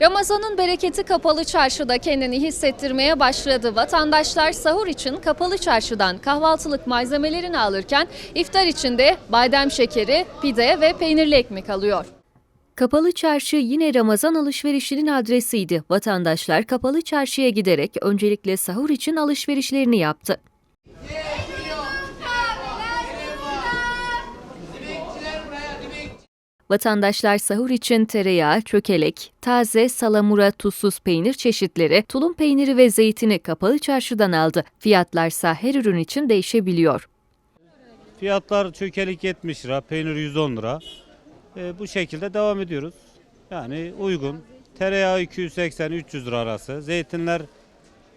Ramazan'ın bereketi kapalı çarşıda kendini hissettirmeye başladı. Vatandaşlar sahur için kapalı çarşıdan kahvaltılık malzemelerini alırken iftar için de badem şekeri, pide ve peynirli ekmek alıyor. Kapalı çarşı yine Ramazan alışverişinin adresiydi. Vatandaşlar kapalı çarşıya giderek öncelikle sahur için alışverişlerini yaptı. Vatandaşlar sahur için tereyağı, çökelek, taze, salamura, tuzsuz peynir çeşitleri, tulum peyniri ve zeytini kapalı çarşıdan aldı. Fiyatlarsa her ürün için değişebiliyor. Fiyatlar çökelik 70 lira, peynir 110 lira. Ee, bu şekilde devam ediyoruz. Yani uygun. Tereyağı 280-300 lira arası. Zeytinler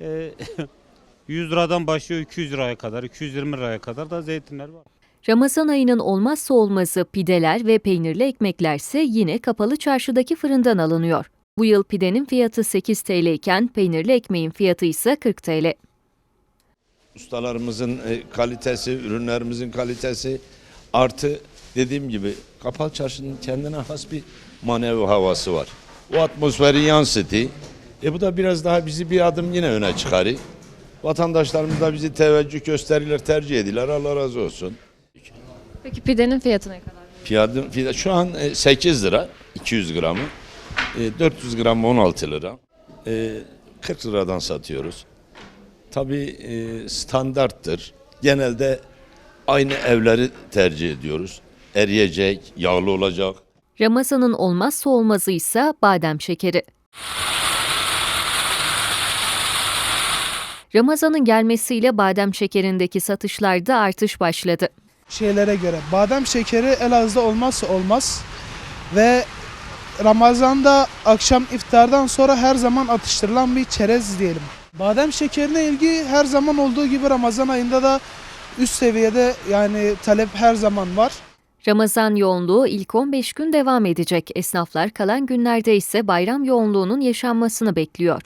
e, 100 liradan başlıyor 200 liraya kadar, 220 liraya kadar da zeytinler var. Ramazan ayının olmazsa olmazı pideler ve peynirli ekmeklerse yine kapalı çarşıdaki fırından alınıyor. Bu yıl pidenin fiyatı 8 TL iken peynirli ekmeğin fiyatı ise 40 TL. ustalarımızın e, kalitesi, ürünlerimizin kalitesi artı dediğim gibi Kapalı Çarşı'nın kendine has bir manevi havası var. O atmosferi yansıtı. E bu da biraz daha bizi bir adım yine öne çıkarıyor. Vatandaşlarımız da bizi teveccüh gösterirler, tercih ediyorlar. Allah razı olsun. Peki pidenin fiyatı ne kadar? Fiyatı, fiyatı şu an e, 8 lira 200 gramı. E, 400 gram 16 lira. E, 40 liradan satıyoruz. Tabii e, standarttır. Genelde aynı evleri tercih ediyoruz. Eriyecek, yağlı olacak. Ramazan'ın olmazsa olmazı ise badem şekeri. Ramazan'ın gelmesiyle badem şekerindeki satışlarda artış başladı. Şeylere göre. Badem şekeri Elazığ'da olmazsa olmaz ve Ramazan'da akşam iftardan sonra her zaman atıştırılan bir çerez diyelim. Badem şekerine ilgi her zaman olduğu gibi Ramazan ayında da üst seviyede yani talep her zaman var. Ramazan yoğunluğu ilk 15 gün devam edecek. Esnaflar kalan günlerde ise bayram yoğunluğunun yaşanmasını bekliyor.